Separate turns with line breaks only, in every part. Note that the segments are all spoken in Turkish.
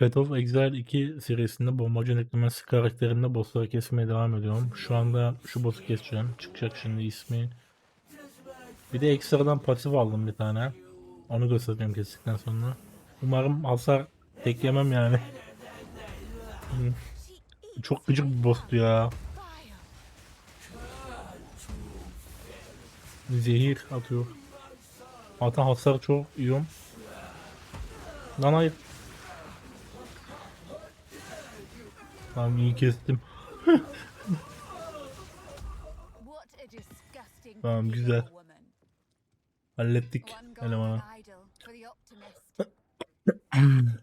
Path of Exile 2 serisinde bombacı eklemesi karakterinde bossları kesmeye devam ediyorum. Şu anda şu boss'u keseceğim. Çıkacak şimdi ismi. Bir de ekstradan pasif aldım bir tane. Onu göstereceğim kestikten sonra. Umarım hasar tek yemem yani. Çok gıcık bir boss'tu ya. Zehir atıyor. Zaten hasar çok yiyorum. Lan hayır. Tamam iyi kestim.
Tamam güzel.
Hallettik elemanı.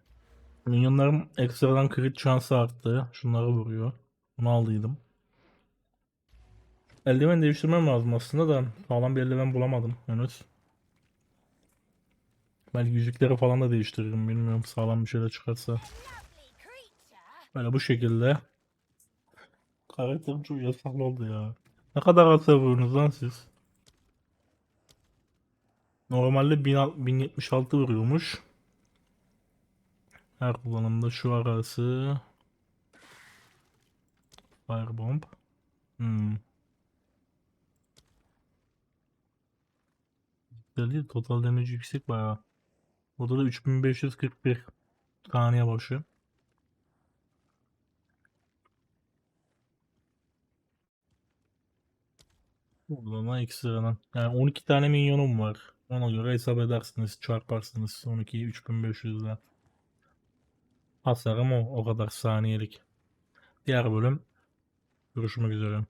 Minyonlarım ekstradan crit şansı arttı. Şunları vuruyor. Bunu aldıydım. Eldiven değiştirmem lazım aslında da sağlam bir eldiven bulamadım henüz. Belki yüzükleri falan da değiştiririm bilmiyorum sağlam bir şeyler çıkarsa. Böyle bu şekilde. Karakterim çok yasaklı oldu ya. Ne kadar hasar lan siz? Normalde 1000 1076 vuruyormuş. Her kullanımda şu arası Firebomb. Hmm. Total damage yüksek bayağı. Burada da 3541 saniye başı. Buradan da ekstradan. Yani 12 tane minyonum var. Ona göre hesap edersiniz, çarparsınız 12'yi 3500 ile. Hasarım o, o kadar saniyelik. Diğer bölüm görüşmek üzere.